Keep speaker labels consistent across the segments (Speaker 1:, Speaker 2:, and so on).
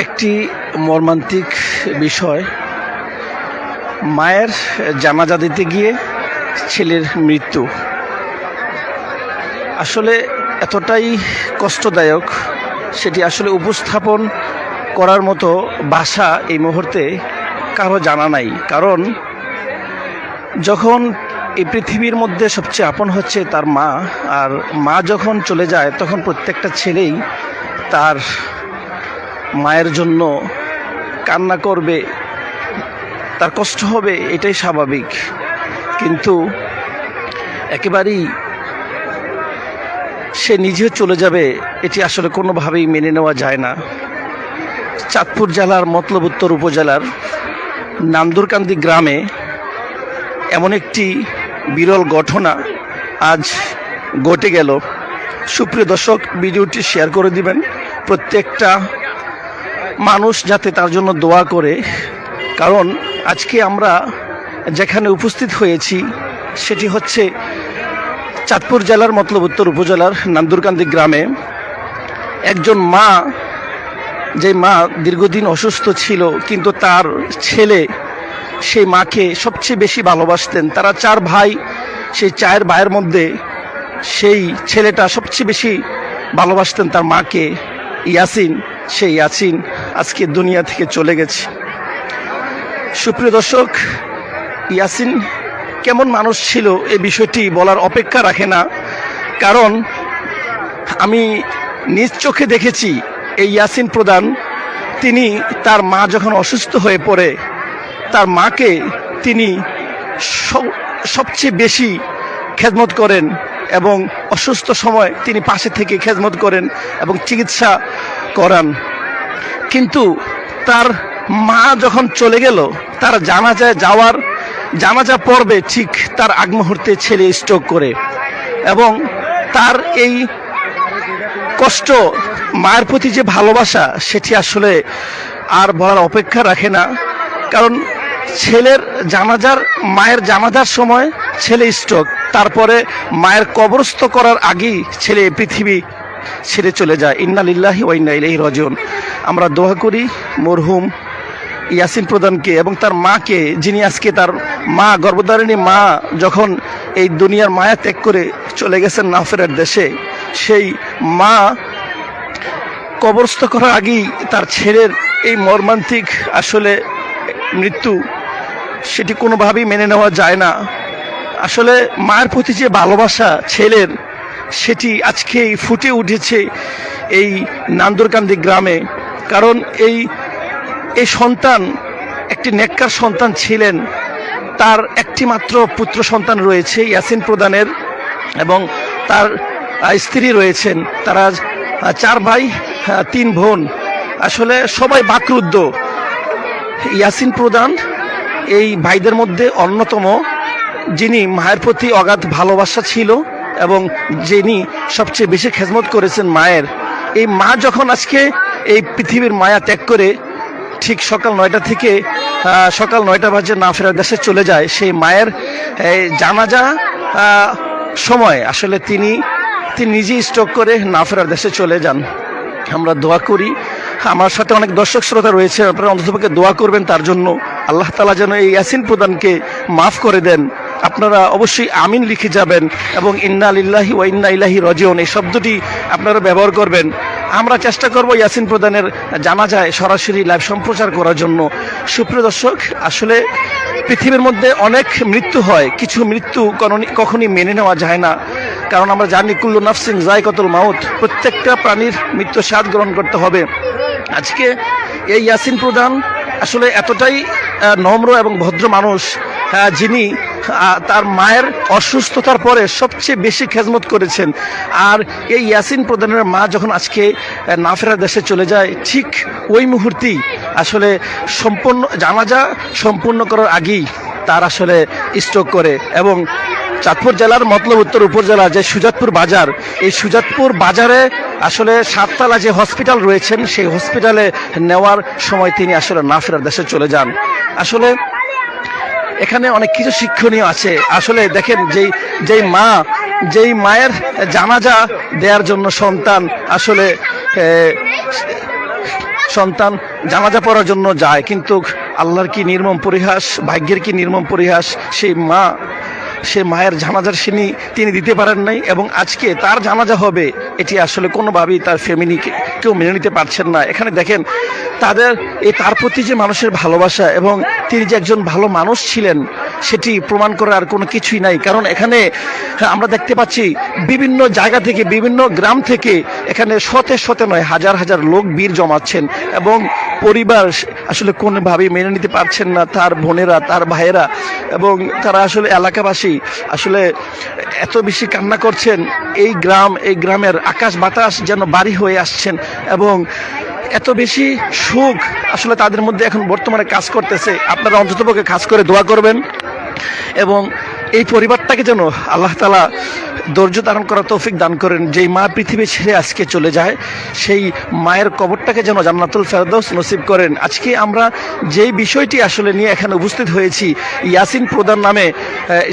Speaker 1: একটি মর্মান্তিক বিষয়। মায়ের জানাজা দিতে গিয়ে ছেলের মৃত্যু। আসলে এতটাই কষ্টদায়ক, সেটি আসলে উপস্থাপন করার মতো ভাষা এই মুহূর্তে কারও জানা নাই। কারণ, যখন এই পৃথিবীর মধ্যে সবচেয়ে আপন হচ্ছে তার মা, আর মা যখন চলে যায়, তখন প্রত্যেকটা ছেলেই তার মায়ের জন্য কান্না করবে, তার কষ্ট হবে, এটাই স্বাভাবিক। কিন্তু একেবারেই সে নিজে চলে যাবে, এটি আসলে কোনোভাবেই মেনে নেওয়া যায় না। চাঁদপুর জেলার মতলব উত্তর উপজেলার নান্দুরকান্দি গ্রামে এমন একটি বিরল ঘটনা আজ ঘটে গেল। সুপ্রিয় দর্শক, ভিডিওটি শেয়ার করে দিবেন। প্রত্যেকটা মানুষ যাতে তার জন্য দোয়া করে, কারণ আজকে আমরা যেখানে উপস্থিত হয়েছি, সেটি হচ্ছে চাঁদপুর জেলার মতলব উত্তর উপজেলার নান্দুরকান্দি গ্রামে। একজন মা, যে মা দীর্ঘদিন অসুস্থ ছিল, কিন্তু তার ছেলে সেই মাকে সবচেয়ে বেশি ভালোবাসতেন। তারা চার ভাই, সেই চায়ের ভাইয়ের মধ্যে সেই ছেলেটা সবচেয়ে বেশি ভালোবাসতেন তার মাকে, ইয়াসিন, সেই ইয়াসিন। আজকে দুনিয়া থেকে চলে গেছে। সুপ্রিয় দর্শক, ইয়াসিন, কেমন মানুষ ছিল এ বিষয়টি বলার অপেক্ষা রাখে না। কারণ আমি নিজ চোখে দেখেছি এই ইয়াসিন প্রধান। তিনি তার মা যখন অসুস্থ হয়ে পড়ে, তার মাকে তিনি সব- সবচেয়ে বেশি খেদমত করেন এবং অসুস্থ সময় তিনি পাশে থেকে খেদমত করেন এবং চিকিৎসা করান। কিন্তু তার মা যখন চলে গেল, তার জানাজায় যাওয়ার, জানাজা পর্বে ঠিক তার আগ মুহূর্তে ছেলে স্ট্রোক করে এবং তার এই কষ্ট, মায়ের প্রতি যে ভালোবাসা, সেটি আসলে আর বলার অপেক্ষা রাখে না। কারণ ছেলের জানাজার, মায়ের জানাজার সময় ছেলে স্ট্রোক তারপরে মায়ের কবরস্থ করার আগেই ছেলে পৃথিবী ছেড়ে চলে যায়। ইন্না লিল্লাহি ওয়াইন্না রাজিউন। আমরা দোয়া করি মরহুম ইয়াসিন প্রধানকে এবং তার মাকে, যিনি আজকে তার মা, গর্ভধারিণী মা, যখন এই দুনিয়ার মায়া ত্যাগ করে চলে গেছেন নাফেরের দেশে, সেই মা কবরস্থ করার আগেই তার ছেলের এই মর্মান্তিক আসলে মৃত্যু সেটি কোনোভাবেই মেনে নেওয়া যায় না। আসলে মায়ের প্রতি যে ভালোবাসা ছেলের, সেটি আজকেই ফুটে উঠেছে এই নান্দুরকান্দি গ্রামে। কারণ এই এই সন্তান, একটি নেককার সন্তান ছিলেন। তার একটি মাত্র পুত্র সন্তান রয়েছে, ইয়াসিন প্রধানের, এবং তার স্ত্রী রয়েছেন। তারা চার ভাই তিন বোন। আসলে সবাই বাকরুদ্ধ। ইয়াসিন প্রধান এই ভাইদের মধ্যে অন্যতম, যিনি মায়ের প্রতি অগাধ ভালোবাসা ছিল এবং যিনি সবচেয়ে বেশি খেজমত করেছেন মায়ের। এই মা যখন আজকে এই পৃথিবীর মায়া ত্যাগ করে ঠিক সকাল নয়টা থেকে সকাল নয়টা বাজে না ফেরার দেশে চলে যায়। সেই মায়ের জানাজা সময় আসলে তিনি তিনি নিজেই স্ট্রোক করে না ফেরার দেশে চলে যান। আমরা দোয়া করি। আমার সাথে অনেক দর্শক শ্রোতা রয়েছে, আপনারা অন্ততপক্ষে দোয়া করবেন তার জন্য। আল্লাহ তালা যেন এই ইয়াসিন প্রদানকে মাফ করে দেন। আপনারা অবশ্যই আমিন লিখে যাবেন এবং ইন্না লিল্লাহি ওয়া ইন্না ইলাহি রজিউন, এই শব্দটি আপনারা ব্যবহার করবেন। আমরা চেষ্টা করব ইয়াসিন প্রদানের জানাজায় সরাসরি লাইভ সম্প্রচার করার জন্য। সুপ্রিয় দর্শক আসলে পৃথিবীর মধ্যে অনেক মৃত্যু হয়। কিছু মৃত্যু কখনই- মেনে নেওয়া যায় না। কারণ আমরা জানি কুল্লু নাফসিন জায়কতুল মাউত প্রত্যেকটা প্রাণীর মৃত্যু স্বাদ গ্রহণ করতে হবে। আজকে এই ইয়াসিন প্রধান আসলে এতটাই নম্র এবং ভদ্র মানুষ যিনি আহ, তার মায়ের অসুস্থতার পরে সবচেয়ে বেশি খেজমত করেছেন। আর এই ইয়াসিন প্রধানের মা যখন আজকে আহ, না ফেরার দেশে চলে যায় ঠিক ওই মুহূর্তেই আসলে সম্পূর্ণ জানাজা সম্পূর্ণ করার আগেই তার আসলে স্ট্রোক করে এবং চাঁদপুর জেলার মতলব উত্তর উপজেলা যে সুজাতপুর বাজার এই সুজাতপুর বাজারে আসলে সাততলা যে হসপিটাল রয়েছেন সেই হসপিটালে নেওয়ার সময় তিনি আসলে নাফেরার দেশে চলে যান। আসলে এখানে অনেক কিছু শিক্ষণীয় আছে। আসলে দেখেন যেই যেই মা, যেই মায়ের জানাজা দেওয়ার জন্য সন্তান আসলে সন্তান জানাজা পড়ার জন্য যায়, কিন্তু আল্লাহর কি নির্মম পরিহাস, ভাগ্যের কি নির্মম পরিহাস, সেই মা সে মায়ের জানাজার সিনি তিনি দিতে পারেন নাই এবং আজকে তার জানাজা হবে, এটি আসলে কোনোভাবেই তার ফ্যামিলিকে কেউ মেনে নিতে পারছেন না। এখানে দেখেন তাদের এই তার প্রতি যে মানুষের ভালোবাসা এবং তিনি যে একজন ভালো মানুষ ছিলেন, সেটি প্রমাণ করার আর কোনো কিছুই নাই। কারণ এখানে আমরা দেখতে পাচ্ছি বিভিন্ন জায়গা থেকে, বিভিন্ন গ্রাম থেকে এখানে শতে শতে নয়, হাজার হাজার লোক বীর জমাচ্ছেন এবং পরিবার আসলে কোনোভাবেই মেনে নিতে পারছেন না, তার বোনেরা, তার ভাইয়েরা এবং তারা আসলে এলাকাবাসী আসলে এত বেশি কান্না করছেন। এই গ্রাম, এই গ্রামের আকাশ বাতাস যেন বাড়ি হয়ে আসছেন এবং এত বেশি সুখ আসলে তাদের মধ্যে এখন বর্তমানে কাজ করতেছে। আপনারা অন্ততপক্ষে কাজ করে দোয়া করবেন। এবং এই পরিবারটাকে যেন আল্লাহ তালা ধৈর্য ধারণ করা তৌফিক দান করেন। যেই মা পৃথিবী ছেড়ে আজকে চলে যায়, সেই মায়ের কবরটাকে যেন জান্নাতুল ফেরদৌস নসিব করেন। আজকে আমরা যেই বিষয়টি আসলে নিয়ে এখানে উপস্থিত হয়েছি, ইয়াসিন প্রধান নামে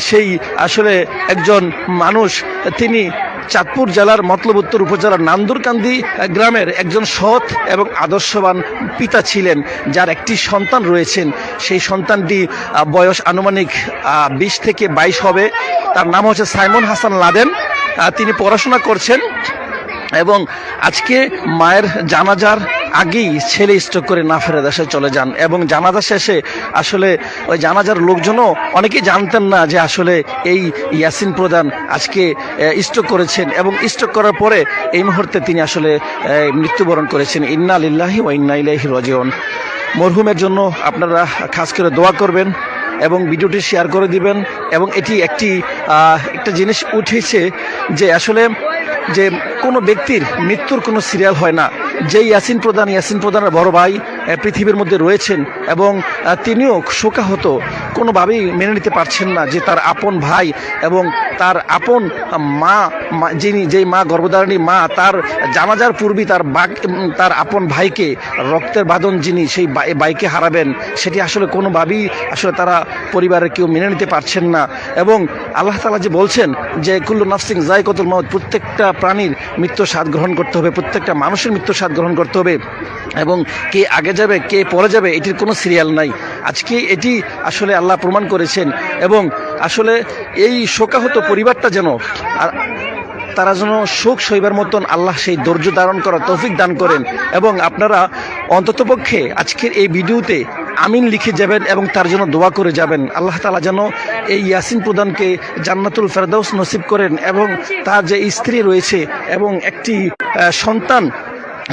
Speaker 1: সেই আসলে একজন মানুষ, তিনি চাঁদপুর জেলার মতলব উত্তর উপজেলার নান্দুরকান্দি গ্রামের একজন সৎ এবং আদর্শবান পিতা ছিলেন, যার একটি সন্তান রয়েছেন। সেই সন্তানটি বয়স আনুমানিক বিশ থেকে বাইশ হবে। তার নাম হচ্ছে সাইমন হাসান লাদেন। তিনি পড়াশোনা করছেন এবং আজকে মায়ের জানাজার আগেই ছেলে স্ট্রোক করে না ফেরে দেশে চলে যান এবং জানাজা শেষে আসলে ওই জানাজার লোকজনও অনেকেই জানতেন না যে আসলে এই ইয়াসিন প্রধান আজকে স্ট্রোক করেছেন এবং স্ট্রোক করার পরে এই মুহূর্তে তিনি আসলে মৃত্যুবরণ করেছেন। ইন্না লিল্লাহি ও ইন্না ইলাইহি রাজিউন। মরহুমের জন্য আপনারা খাস করে দোয়া করবেন এবং ভিডিওটি শেয়ার করে দিবেন এবং এটি একটি একটা জিনিস উঠেছে যে আসলে যে কোনো ব্যক্তির মৃত্যুর কোনো সিরিয়াল হয় না। যে ইয়াসিন প্রধান ইয়াসিন প্রধানের বড় ভাই। পৃথিবীর মধ্যে রয়েছেন এবং তিনিও শোকাহত, কোনোভাবেই মেনে নিতে পারছেন না যে তার আপন ভাই এবং তার আপন মা যিনি যেই মা, গর্ভধারণী মা, তার জানাজার পূর্বে তার বাক তার আপন ভাইকে, রক্তের বাঁধন যিনি সেই বাইকে হারাবেন, সেটি আসলে কোনোভাবেই আসলে তারা পরিবারের কেউ মেনে নিতে পারছেন না। এবং আল্লাহ তালা যে বলছেন যে, কুল্লু নাফসিং জাই কতুল মত প্রত্যেকটা প্রাণীর মৃত্যু স্বাদ গ্রহণ করতে হবে, প্রত্যেকটা মানুষের মৃত্যু স্বাদ গ্রহণ করতে হবে। এবং কে আগে যাবে, কে পরে যাবে, এটির কোনো সিরিয়াল নাই। আজকে এটি আসলে আল্লাহ প্রমাণ করেছেন এবং আসলে এই শোকাহত পরিবারটা যেন তারা যেন শোক সইবার মতন আল্লাহ সেই ধৈর্য ধারণ করা তৌফিক দান করেন। এবং আপনারা অন্ততপক্ষে আজকের এই ভিডিওতে আমিন লিখে যাবেন এবং তার জন্য দোয়া করে যাবেন। আল্লাহ তালা যেন এই ইয়াসিন প্রধানকে জান্নাতুল ফেরদাউস নসিব করেন এবং তার যে স্ত্রী রয়েছে এবং একটি সন্তান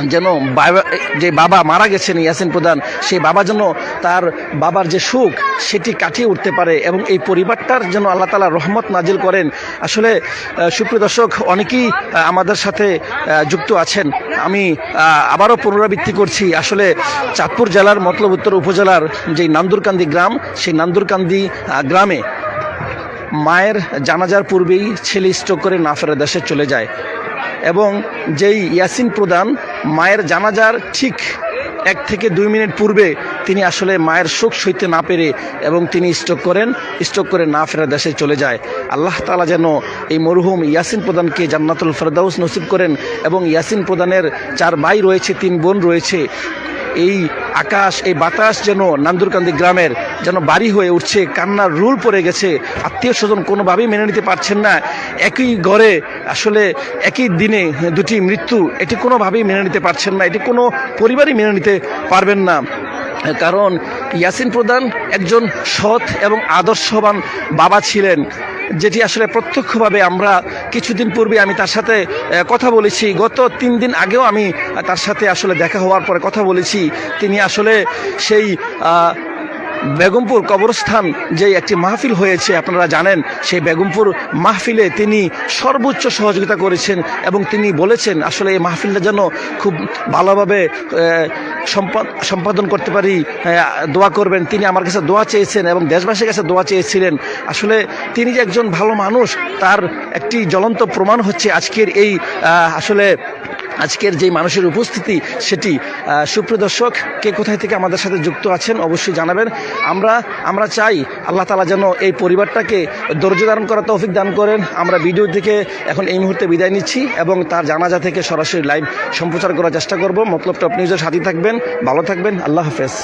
Speaker 1: যেন বাবা- যে বাবা মারা গেছেন, ইয়াসিন প্রধান, সেই বাবা যেন তার বাবার যে সুখ, সেটি কাটিয়ে উঠতে পারে এবং এই পরিবারটার যেন আল্লাহ তালা রহমত নাজিল করেন। আসলে সুপ্রিয় দর্শক, অনেকেই আমাদের সাথে যুক্ত আছেন। আমি আবারও পুনরাবৃত্তি করছি। আসলে, চাঁদপুর জেলার মতলব উত্তর উপজেলার যে নান্দুরকান্দি গ্রাম, সেই নান্দুরকান্দি গ্রামে মায়ের জানাজার পূর্বেই ছেলে স্ট্রোক করে না ফেরা দেশে চলে যায়। এবং যেই ইয়াসিন প্রধান মায়ের জানাজার ঠিক এক থেকে দুই মিনিট পূর্বে তিনি আসলে মায়ের শোক সইতে না পেরে এবং তিনি স্ট্রোক করেন স্ট্রোক করে না ফেরা দেশে চলে যায়। আল্লাহ তালা যেন এই মরহুম ইয়াসিন প্রধানকে জান্নাতুল ফেরদাউস নসিব করেন এবং ইয়াসিন প্রধানের চার ভাই রয়েছে, তিন বোন রয়েছে। এই আকাশ, এই বাতাস যেন নান্দুরকান্দি গ্রামের যেন বাড়ি হয়ে উঠছে, কান্নার রুল পড়ে গেছে আত্মীয় স্বজন কোনোভাবেই মেনে নিতে পারছেন না, একই ঘরে আসলে একই দিনে দুটি মৃত্যু, এটি কোনোভাবেই মেনে নিতে পারছেন না, এটি কোনো পরিবারই মেনে নিতে পারবেন না। কারণ ইয়াসিন প্রধান একজন সৎ এবং আদর্শবান বাবা ছিলেন। যেটি আসলে প্রত্যক্ষভাবে আমরা কিছুদিন পূর্বে আমি তার সাথে কথা বলেছি। গত তিন দিন আগেও আমি তার সাথে আসলে দেখা হওয়ার পরে কথা বলেছি। তিনি আসলে সেই বেগমপুর কবরস্থান যে একটি মাহফিল হয়েছে, আপনারা জানেন, সেই বেগমপুর মাহফিলে তিনি সর্বোচ্চ সহযোগিতা করেছেন এবং তিনি বলেছেন, আসলে এই মাহফিলটা যেন খুব ভালোভাবে সম্পাদন করতে পারি দোয়া করবেন। তিনি আমার কাছে দোয়া চেয়েছেন এবং দেশবাসীর কাছে দোয়া চেয়েছিলেন। আসলে তিনি যে একজন ভালো মানুষ, তার একটি জ্বলন্ত প্রমাণ হচ্ছে আজকের এই আসলে আজকের যে মানুষের উপস্থিতি সেটি সুপ্রদর্শক কে কোথায় থেকে আমাদের সাথে যুক্ত আছেন অবশ্যই জানাবেন। আমরা আমরা চাই আল্লাহ তালা যেন এই পরিবারটাকে ধৈর্য ধারণ করার তৌফিক দান করেন। আমরা ভিডিও থেকে এখন এই মুহূর্তে বিদায় নিচ্ছি এবং তার জানাজা থেকে সরাসরি লাইভ সম্প্রচার করার চেষ্টা করব। মতলব টপ নিউজের সাথে থাকবেন, ভালো থাকবেন। আল্লাহ হাফেজ।